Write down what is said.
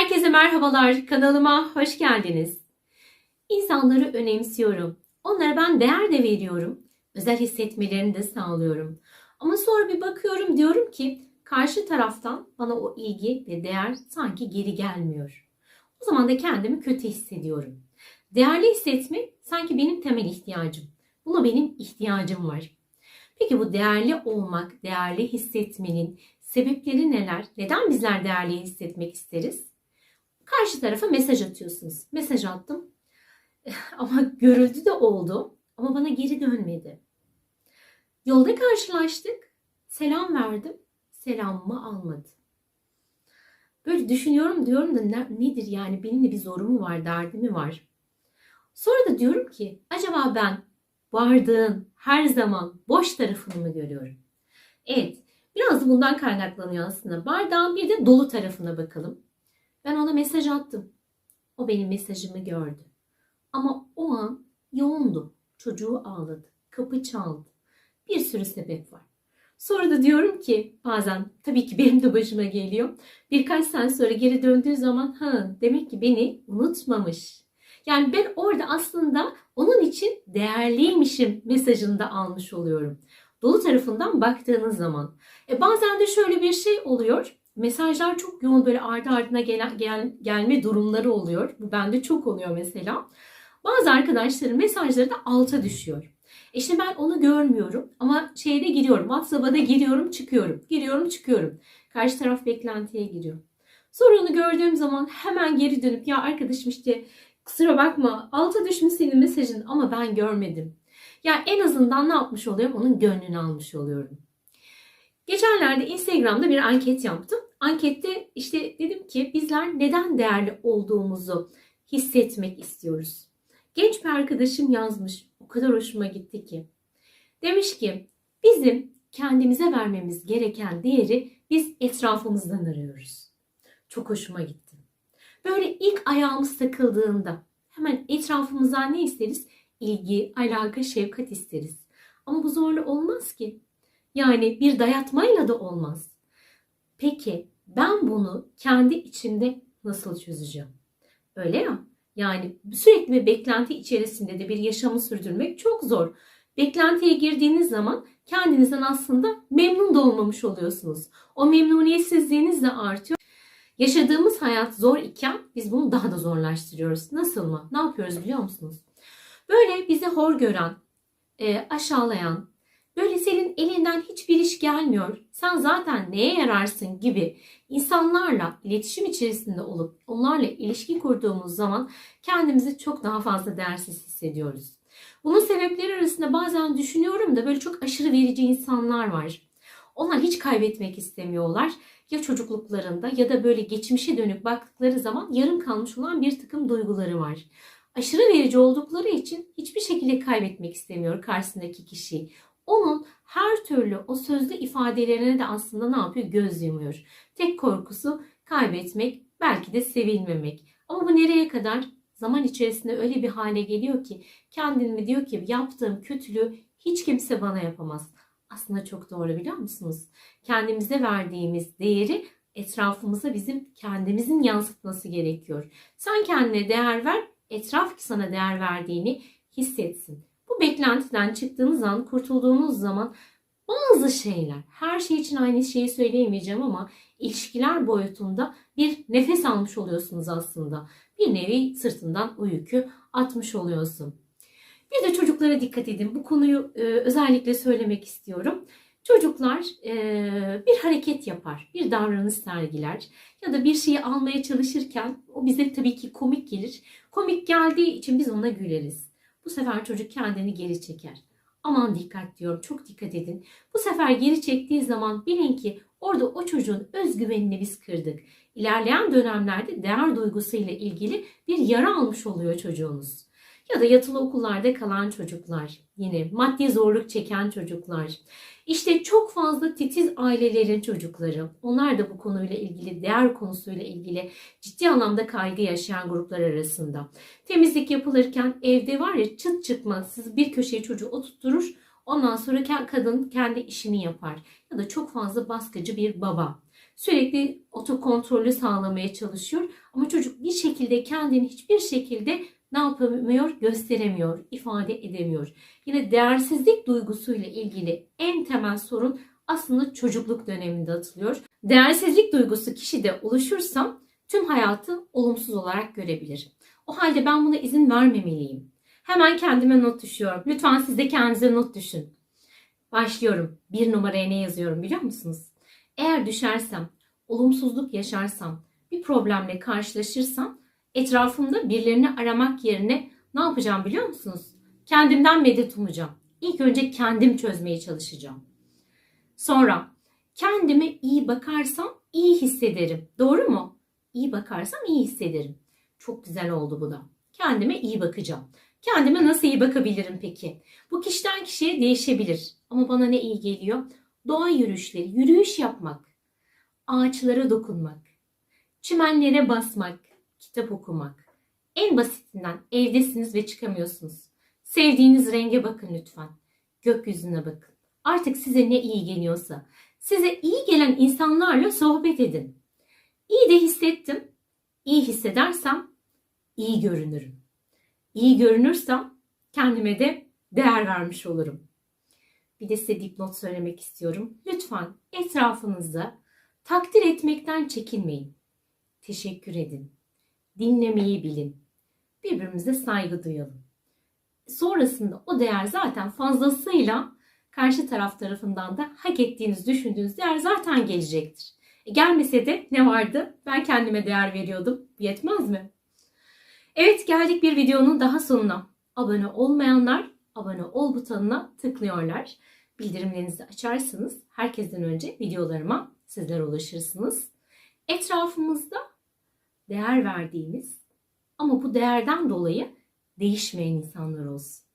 Herkese merhabalar. Kanalıma hoş geldiniz. İnsanları önemsiyorum. Onlara ben değer de veriyorum. Özel hissetmelerini de sağlıyorum. Ama sonra bir bakıyorum diyorum ki karşı taraftan bana o ilgi ve değer sanki geri gelmiyor. O zaman da kendimi kötü hissediyorum. Değerli hissetmek sanki benim temel ihtiyacım. Buna benim ihtiyacım var. Peki bu değerli olmak, değerli hissetmenin sebepleri neler? Neden bizler değerli hissetmek isteriz? Karşı tarafa mesaj atıyorsunuz. Mesaj attım. Ama görüldü de oldu. Ama bana geri dönmedi. Yolda karşılaştık. Selam verdim. Selamımı almadı. Böyle düşünüyorum diyorum da ne- nedir yani benimle bir zorumu var, derdi mi var? Sonra da diyorum ki acaba ben vardığın her zaman boş tarafını mı görüyorum? Evet, biraz da bundan kaynaklanıyor aslında. Bardağın bir de dolu tarafına bakalım. Ben ona mesaj attım. O benim mesajımı gördü. Ama o an yoğundu. Çocuğu ağladı. Kapı çaldı. Bir sürü sebep var. Sonra da diyorum ki bazen tabii ki benim de başıma geliyor. Birkaç sene sonra geri döndüğü zaman ha demek ki beni unutmamış. Yani ben orada aslında onun için değerliymişim mesajını da almış oluyorum. Dolu tarafından baktığınız zaman. E bazen de şöyle bir şey oluyor. Mesajlar çok yoğun böyle ardı ardına gelen, gel, gelme durumları oluyor. Bu bende çok oluyor mesela. Bazı arkadaşların mesajları da alta düşüyor. E İşte ben onu görmüyorum ama şeyde giriyorum. WhatsApp'a da giriyorum çıkıyorum. Giriyorum çıkıyorum. Karşı taraf beklentiye giriyor. Sonra onu gördüğüm zaman hemen geri dönüp ya arkadaşım işte kusura bakma alta düşmüş senin mesajın ama ben görmedim. Ya en azından ne yapmış oluyorum? Onun gönlünü almış oluyorum. Geçenlerde Instagram'da bir anket yaptım. Ankette işte dedim ki bizler neden değerli olduğumuzu hissetmek istiyoruz. Genç bir arkadaşım yazmış. O kadar hoşuma gitti ki. Demiş ki bizim kendimize vermemiz gereken değeri biz etrafımızdan arıyoruz. Çok hoşuma gitti. Böyle ilk ayağımız takıldığında hemen etrafımızdan ne isteriz? İlgi, alaka, şefkat isteriz. Ama bu zorla olmaz ki. Yani bir dayatmayla da olmaz. Peki ben bunu kendi içimde nasıl çözeceğim? Öyle ya. Yani sürekli bir beklenti içerisinde de bir yaşamı sürdürmek çok zor. Beklentiye girdiğiniz zaman kendinizden aslında memnun da olmamış oluyorsunuz. O memnuniyetsizliğiniz de artıyor. Yaşadığımız hayat zor iken biz bunu daha da zorlaştırıyoruz. Nasıl mı? Ne yapıyoruz biliyor musunuz? Böyle bizi hor gören, e, aşağılayan, senin elinden hiçbir iş gelmiyor, sen zaten neye yararsın gibi insanlarla iletişim içerisinde olup onlarla ilişki kurduğumuz zaman kendimizi çok daha fazla değersiz hissediyoruz. Bunun sebepleri arasında bazen düşünüyorum da böyle çok aşırı verici insanlar var. Onlar hiç kaybetmek istemiyorlar. Ya çocukluklarında ya da böyle geçmişe dönüp baktıkları zaman yarım kalmış olan bir takım duyguları var. Aşırı verici oldukları için hiçbir şekilde kaybetmek istemiyor karşısındaki kişiyi. Onun her türlü o sözlü ifadelerine de aslında ne yapıyor? Göz yumuyor. Tek korkusu kaybetmek, belki de sevilmemek. Ama bu nereye kadar? Zaman içerisinde öyle bir hale geliyor ki kendini diyor ki yaptığım kötülüğü hiç kimse bana yapamaz. Aslında çok doğru biliyor musunuz? Kendimize verdiğimiz değeri etrafımıza bizim kendimizin yansıtması gerekiyor. Sen kendine değer ver, etraf sana değer verdiğini hissetsin. Bu beklentiden çıktığınız an, kurtulduğunuz zaman bazı şeyler, her şey için aynı şeyi söyleyemeyeceğim ama ilişkiler boyutunda bir nefes almış oluyorsunuz aslında. Bir nevi sırtından o yükü atmış oluyorsun. Bir de çocuklara dikkat edin. Bu konuyu e, özellikle söylemek istiyorum. Çocuklar e, bir hareket yapar, bir davranış sergiler ya da bir şeyi almaya çalışırken o bize tabii ki komik gelir. Komik geldiği için biz ona güleriz. Bu sefer çocuk kendini geri çeker. Aman dikkat diyorum, çok dikkat edin. Bu sefer geri çektiği zaman bilin ki orada o çocuğun özgüvenini biz kırdık. İlerleyen dönemlerde değer duygusuyla ilgili bir yara almış oluyor çocuğunuz ya da yatılı okullarda kalan çocuklar, yine maddi zorluk çeken çocuklar, işte çok fazla titiz ailelerin çocukları, onlar da bu konuyla ilgili, değer konusuyla ilgili ciddi anlamda kaygı yaşayan gruplar arasında. Temizlik yapılırken evde var ya çıt çıkmaz siz bir köşeye çocuğu oturtturur, ondan sonra kadın kendi işini yapar ya da çok fazla baskıcı bir baba. Sürekli otokontrolü sağlamaya çalışıyor. Ama çocuk bir şekilde kendini hiçbir şekilde ne yapamıyor? Gösteremiyor, ifade edemiyor. Yine değersizlik duygusuyla ilgili en temel sorun aslında çocukluk döneminde atılıyor. Değersizlik duygusu kişide oluşursa tüm hayatı olumsuz olarak görebilir. O halde ben buna izin vermemeliyim. Hemen kendime not düşüyorum. Lütfen siz de kendinize not düşün. Başlıyorum. Bir numaraya ne yazıyorum biliyor musunuz? Eğer düşersem, olumsuzluk yaşarsam, bir problemle karşılaşırsam etrafımda birilerini aramak yerine ne yapacağım biliyor musunuz? Kendimden medet umacağım. İlk önce kendim çözmeye çalışacağım. Sonra kendime iyi bakarsam iyi hissederim. Doğru mu? İyi bakarsam iyi hissederim. Çok güzel oldu bu da. Kendime iyi bakacağım. Kendime nasıl iyi bakabilirim peki? Bu kişiden kişiye değişebilir. Ama bana ne iyi geliyor? Doğa yürüyüşleri, yürüyüş yapmak, ağaçlara dokunmak, çimenlere basmak, kitap okumak. En basitinden evdesiniz ve çıkamıyorsunuz. Sevdiğiniz renge bakın lütfen. Gökyüzüne bakın. Artık size ne iyi geliyorsa, size iyi gelen insanlarla sohbet edin. İyi de hissettim. İyi hissedersem iyi görünürüm. İyi görünürsem kendime de değer vermiş olurum. Bir de size dipnot söylemek istiyorum. Lütfen etrafınızda takdir etmekten çekinmeyin. Teşekkür edin. Dinlemeyi bilin. Birbirimize saygı duyalım. Sonrasında o değer zaten fazlasıyla karşı taraf tarafından da hak ettiğiniz düşündüğünüz değer zaten gelecektir. E, gelmese de ne vardı? Ben kendime değer veriyordum. Yetmez mi? Evet geldik bir videonun daha sonuna. Abone olmayanlar abone ol butonuna tıklıyorlar. Bildirimlerinizi açarsınız. Herkesten önce videolarıma sizler ulaşırsınız. Etrafımızda değer verdiğimiz ama bu değerden dolayı değişmeyen insanlar olsun.